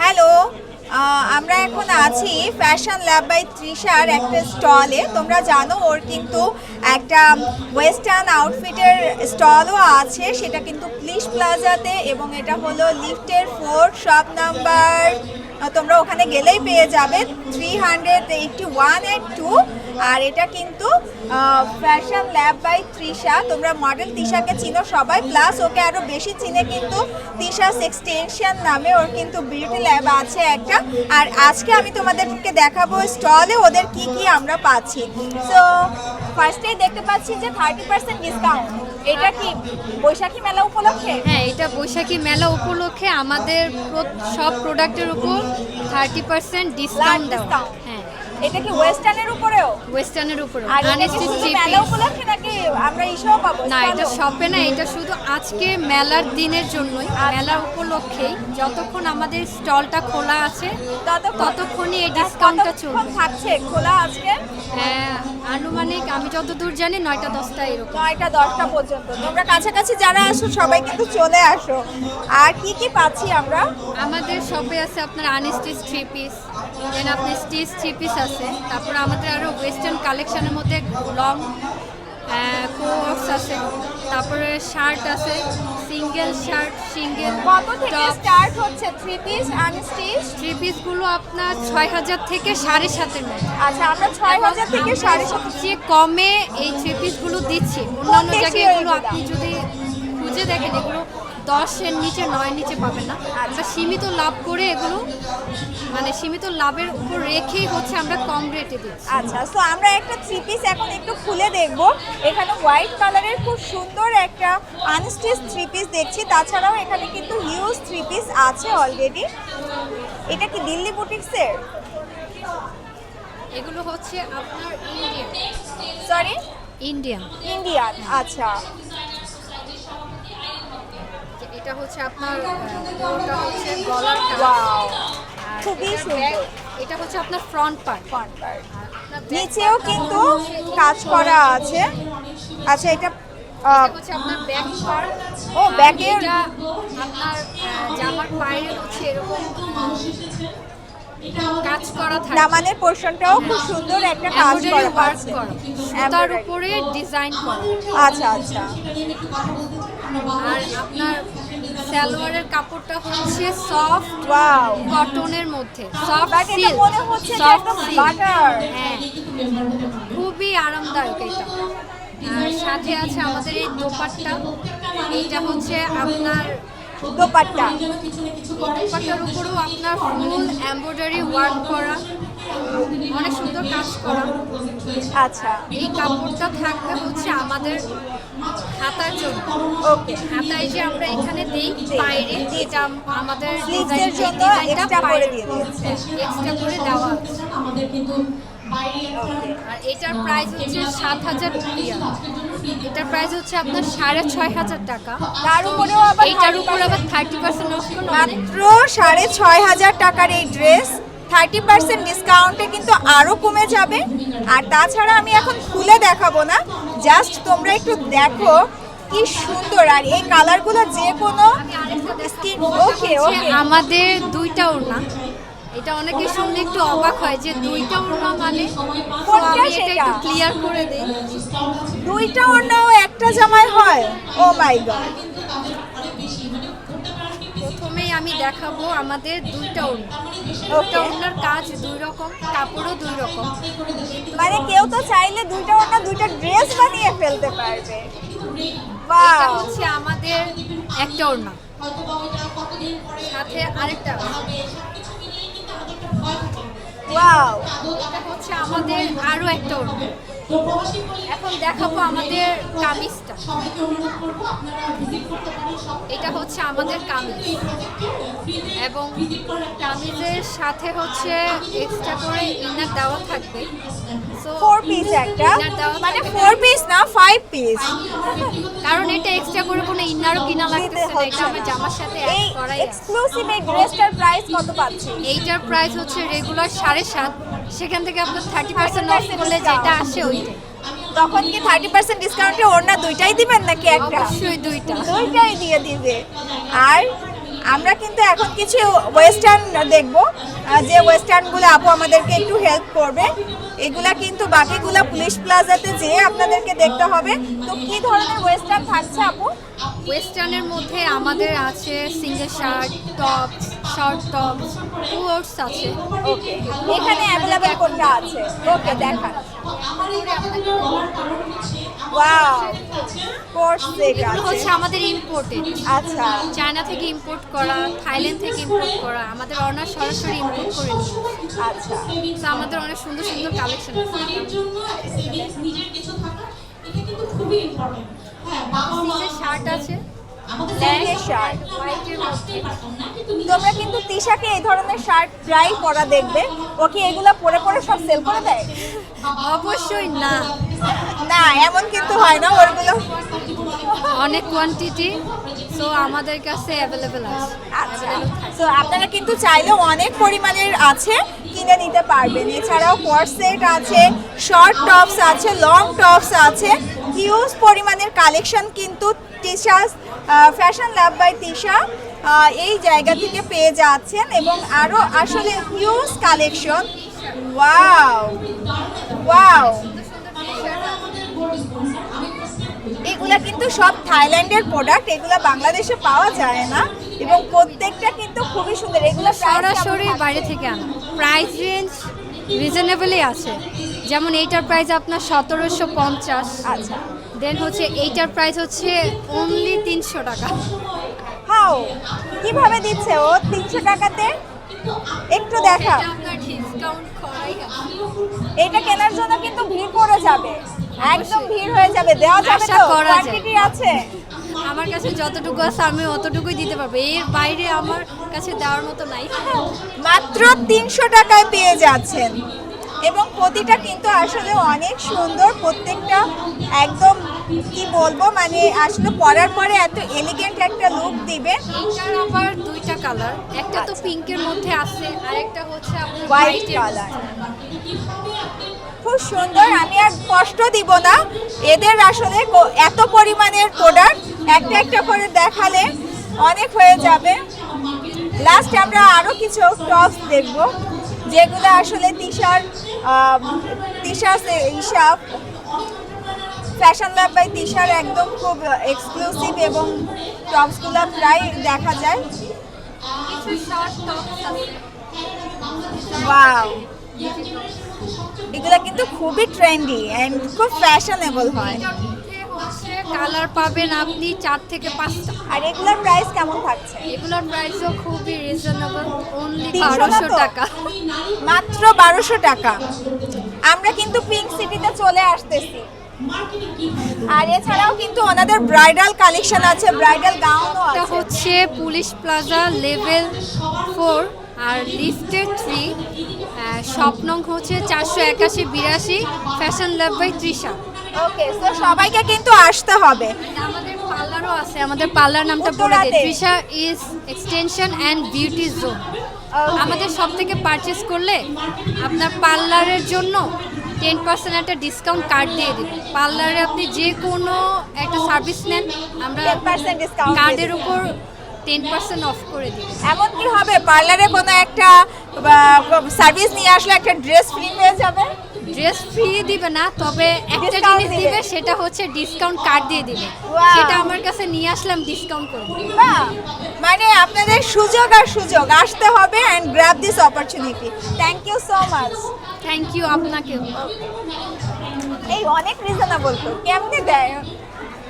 Hello আমরা এখন আছি ফ্যাশন ল্যাব বাই ত্রিশার একটা স্টলে তোমরা জানো, ওর কিন্তু একটা ওয়েস্টার্ন আউটফিটের স্টলও আছে। সেটা কিন্তু প্লিশ প্লাজাতে এবং এটা হলো লিফটের ফোর শপ নাম্বার তোমরা ওখানে গেলেই পেয়ে যাবে three hundred eighty one and two আর এটা কিন্তু ফ্যাশন ল্যাব বাই তৃষা তোমরা মডেল তৃষাকে চিনো সবাই প্লাস ওকে আরও বেশি চিনে কিন্তু তৃষা এক্সটেনশন নামে ওর কিন্তু বিউটি ল্যাব আছে একটা। আর আজকে আমি তোমাদেরকে দেখাবো স্টলে ওদের কি কি আমরা পাচ্ছি। সো ফার্স্টেই দেখতে পাচ্ছি যে থার্টি পার্সেন্ট ডিসকাউন্ট এটা কি বৈশাখী মেলা উপলক্ষে? হ্যাঁ এটা বৈশাখী মেলা উপলক্ষে আমাদের সব প্রোডাক্টের উপর থার্টি পার্সেন্ট ডিসকাউন্ট দেওয়া। এটা কি ওয়েস্টার্নের উপরেও? ওয়েস্টার্নের উপরে আর এটা কি শুধু মেলা উপলক্ষে নাকি আমরা ইসেও পাবো? না এটা? শপে না এটা শুধু আজকে মেলার দিনের জন্যই আচ্ছা। মেলা উপলক্ষেই। যতক্ষণ আমাদের স্টলটা খোলা আছে ততক্ষণ ততক্ষণই এই ডিসকাউন্টটা কতক্ষণ চলবে। থাকছে খোলা আজকে? হ্যাঁ আনুমানিক আমি যতদূর জানি নয়টা দশটা এরকম। নয়টা দশটা পর্যন্ত। তোমরা কাছাকাছি যারা আসো সবাই কিন্তু চলে আসো। আর কি কি পাচ্ছি আমরা? আমাদের শপে আছে আপনার আনিস্টিস থ্রি পিস দেন আপনার স্টিচ থ্রি পিস আছে তারপর আমাদের আরও ওয়েস্টার্ন কালেকশনের মধ্যে লং কোর্স আছে তারপরে শার্ট আছে সিঙ্গেল শার্ট সিঙ্গেল কত থেকে স্টার্ট হচ্ছে থ্রি পিস আনস্টিচ থ্রি পিসগুলো আপনার ছয় হাজার থেকে সাড়ে সাতের মধ্যে। আচ্ছা আমরা ছয় হাজার থেকে সাড়ে সাত যে কমে এই থ্রি পিসগুলো দিচ্ছি। অন্যান্য জায়গায় এগুলো আপনি যদি খুঁজে দেখেন এগুলো দশের নিচে নয় নিচে পাবেন না। আমরা সীমিত লাভ করে এগুলো মানে সীমিত লাভের উপর রেখেই হচ্ছে আমরা কম রেটে দিচ্ছি। আচ্ছা সো আমরা একটা থ্রি পিস এখন একটু খুলে দেখব। এখানে হোয়াইট কালারের খুব সুন্দর একটা আনস্টিচ থ্রি পিস দেখছি। তাছাড়াও এখানে কিন্তু হিউজ থ্রি পিস আছে অলরেডি এটা কি দিল্লি বুটিক্সের এগুলো হচ্ছে আপনার ইন্ডিয়ান সরি ইন্ডিয়ান ইন্ডিয়ান আচ্ছা। এটা হচ্ছে আপনার আহ, হচ্ছে গলার ওয়াও খুবই সুন্দর। এটা হচ্ছে আপনার ফ্রন্ট পার্ট ফ্রন্ট পার্ট নিচেও কিন্তু কাজ করা আছে। আচ্ছা এটা হচ্ছে আপনার ব্যাক পার্ট ও, আপনার জামার পায়ের হচ্ছে এরকম কাজ করা থাকে। দামানের পোর্শনটাও খুব সুন্দর একটা কাজ করা ওয়ার্ক করা। সুতার উপরে ডিজাইন করা। আচ্ছা আচ্ছা। আর আপনার সালোয়ারের কাপড়টা হচ্ছে সফট ওয়াও কটনের মধ্যে। সফট সিল্ক মনে হচ্ছে সফট একদম বাটার হ্যাঁ। খুবই আরামদায়ক এটা। আর সাথে আছে আমাদের এই দোপাট্টা। এইটা হচ্ছে আপনার দোপাট্টা দোপাট্টার উপরেও আপনার ফুল এমব্রয়ডারি ওয়ার্ক করা অনেক সুন্দর কাজ করা। আচ্ছা। এই কাপড়টা থাকবে হচ্ছে আমাদের হাতার জন্য। ওকে। হাতায় যে আমরা এখানে দিই বাইরে এটা আমাদের Sleeves জন্য design-টা করে দিয়ে দিয়েছে। হ্যাঁ, extra করে দেওয়া আছে। আর এটার প্রাইস হচ্ছে সাত হাজার রিয়াল এটার প্রাইস হচ্ছে আপনার সাড়ে ছয় হাজার টাকা। তার উপরেও আবার এইটার উপর আবার থার্টি পার্সেন্ট মাত্র সাড়ে ছয় হাজার টাকার এই ড্রেস থার্টি পার্সেন্ট ডিসকাউন্টে কিন্তু আরও কমে যাবে। আর তাছাড়া আমি এখন খুলে দেখাবো না জাস্ট তোমরা একটু দেখো কি সুন্দর। আর এই কালারগুলো যে কোনো স্কিন ওকে ওকে আমাদের দুইটা ওড়না। এটা অনেকে শুনলে একটু অবাক হয় যে দুইটা ওড়না মানে? আমি এটা একটু ক্লিয়ার করে দিই। দুইটা অন্যও একটা জামায় হয়? Oh my God. প্রথমেই আমি দেখাবো আমাদের দুইটা ওড়না। দুইটা ওড়নার কাজ দুই রকম কাপড়ও দুই রকম। মানে কেউ তো চাইলে দুইটা অন্য দুইটা ড্রেস বানিয়ে ফেলতে পারবে। এটা হচ্ছে আমাদের একটা ওড়না। সাথে আরেকটা। ওয়াও এটা হচ্ছে আমাদের আরও একটা এখন দেখাবো আমাদের কামিজটা। এটা হচ্ছে আমাদের কামিজ। এবং কামিজের সাথে হচ্ছে এক্সট্রা করে ইনার দেওয়া থাকবে। ফোর পিস একটা। ইনার দেওয়া মানে ফোর পিস না ফাইভ পিস কারণ এটা এক্সট্রা করে কোনো ইনারও কিনা লাগতেছে না। এটা আমার জামার সাথে অ্যাড করাই এক্সক্লুসিভ এই ড্রেসটার প্রাইস কত পাচ্ছি? এইটার প্রাইস হচ্ছে রেগুলার সাড়ে সাত। সেখান থেকে আপনার থার্টি পার্সেন্ট অফ 30% করলে যেটা আসে ওই। তখন কি থার্টি পার্সেন্ট ডিসকাউন্টে ওড়না দুইটাই দিবেন নাকি একটা? অবশ্যই দুইটা। দুইটাই দিয়ে দিবে। আর আমরা কিন্তু এখন কিছু ওয়েস্টার্ন দেখব। যে ওয়েস্টার্নগুলো আপু আমাদেরকে একটু হেল্প করবে এগুলা কিন্তু বাকিগুলা পুলিশ প্লাজাতে যেয়ে আপনাদেরকে দেখতে হবে। তো কি ধরনের ওয়েস্টার্ন থাকছে আপু? ওয়েস্টার্নের মধ্যে আমাদের আছে single shirt tops short tops coats আছে। ওকে এখানে অ্যাভেলেবেল কোনটা আছে? ওকে দেখান। ওয়াও এগুলো হচ্ছে আমাদের ইম্পোর্টেড আচ্ছা। চায়না থেকে ইম্পোর্ট করা থাইল্যান্ড থেকে ইম্পোর্ট করা আমাদের অনার সরাসরি ইম্পোর্ট করে নিই আচ্ছা। তো আমাদের অনেক সুন্দর সুন্দর কালেকশন আছে। জন্য নিজের কিছু থাকা এটা কিন্তু খুবই ইম্পর্টেন্ট হ্যাঁ বাবা মা শার্ট আছে। আমাদের শার্ট তোমরা কিন্তু তিশাকে এই ধরনের শার্ট ট্রাই করা দেখবে। ও কি এগুলো পরে পরে সব সেল করে দেয়? অবশ্যই না। না এমন কিন্তু হয় না ওরগুলো অনেক কোয়ান্টিটি সো আমাদের কাছে অ্যাভেলেবেল আছে। আচ্ছা তো আপনারা কিন্তু চাইলেও অনেক পরিমাণের আছে কিনে নিতে পারবেন। এছাড়াও কোয়ার সেট আছে শর্ট টপস আছে লং টপস আছে। হিউজ পরিমাণের কালেকশন কিন্তু টিশার্স ফ্যাশন ল্যাব বাই তিশা এই জায়গা থেকে পেয়ে যাচ্ছেন এবং আরও আসলে হিউজ কালেকশন ওয়াও ওয়াও এগুলা কিন্তু সব থাইল্যান্ডের প্রোডাক্ট এগুলা বাংলাদেশে পাওয়া যায় না এবং প্রত্যেকটা কিন্তু খুবই সুন্দর। এগুলো সরাসরি বাইরে থেকে আনা। প্রাইস রেঞ্জ রিজনেবলই আছে। যেমন এইটার প্রাইস আপনার সতেরোশো পঞ্চাশ। আচ্ছা। দেন হচ্ছে এইটার প্রাইস হচ্ছে অনলি তিনশো টাকা। হাও কীভাবে দিচ্ছে ও তিনশো টাকাতে? একটু দেখা। এটা কেনার জন্য কিন্তু ভিড় পড়ে যাবে। একদম ভিড় হয়ে যাবে। দেওয়া যাবে তো? কোয়ান্টিটি আছে। আমার কাছে যতটুকু আছে আমি অতটুকুই দিতে পারব। এর বাইরে আমার কাছে দেওয়ার মতো নাই। মাত্র তিনশো টাকায় পেয়ে যাচ্ছেন। এবং প্রতিটা কিন্তু আসলে অনেক সুন্দর প্রত্যেকটা একদম কি বলব মানে আসলে পরার পরে এত এলিগেন্ট একটা লুক দিবে আবার দুইটা কালার একটা তো পিঙ্কের মধ্যে আছে আরেকটা হচ্ছে হোয়াইট কালার খুব সুন্দর আমি আর কষ্ট দিব না। এদের আসলে এত পরিমাণের প্রোডাক্ট একটা একটা করে দেখালে অনেক হয়ে যাবে। লাস্ট আমরা আরও কিছু টপস দেখব। যেগুলো আসলে তিশার তিশার হিসাব। ফ্যাশন ল্যাব বাই তিশার একদম খুব এক্সক্লুসিভ এবং টপসগুলো প্রায় দেখা যায়। ওয়াও এগুলো কিন্তু খুবই ট্রেন্ডি অ্যান্ড খুব ফ্যাশনেবল হয়। কালার পাবেন আপনি চার থেকে পাঁচটা। আর এগুলোর প্রাইস কেমন থাকছে? এগুলোর প্রাইসও খুবই রিজনেবল অনলি বারোশো টাকা। মাত্র বারোশো টাকা। আমরা কিন্তু পিঙ্ক সিটিতে চলে আসতেছি। আর এছাড়াও কিন্তু ওনাদের ব্রাইডাল কালেকশন আছে ব্রাইডাল গাউনও আছে। হচ্ছে পুলিশ প্লাজা লেভেল ফোর আর লিফটের থ্রি স্বপ্নং হচ্ছে চারশো একাশি বিরাশি fashion lab by Trisha. Okay তো সবাইকে কিন্তু আসতে হবে। আমাদের পার্লারও আছে আমাদের পার্লার নামটা বলে দিই। Trisha is extension and beauty zone আমাদের সব থেকে পারচেস করলে আপনার পার্লারের জন্য টেন পার্সেন্ট একটা ডিসকাউন্ট কার্ড দিয়ে দিই পার্লারে আপনি যে কোনো একটা সার্ভিস নেন আমরা 10% discount দিয়ে কার্ডের। উপর টেন পার্সেন্ট অফ করে দিই এমন কি হবে? পার্লারে কোনো একটা সার্ভিস নিয়ে আসলে একটা ড্রেস ফ্রি পেয়ে যাবে? ড্রেস ফ্রি দিবে না তবে একটা জিনিস দিবে। সেটা হচ্ছে ডিসকাউন্ট কার্ড দিয়ে দিবে। সেটা আমার কাছে নিয়ে আসলাম ডিসকাউন্ট করে মানে আপনাদের সুযোগ আর সুযোগ আসতে হবে and grab this opportunity thank you so much thank you আপনাকে এই অনেক রিজনেবল তো কেমনে দেয়?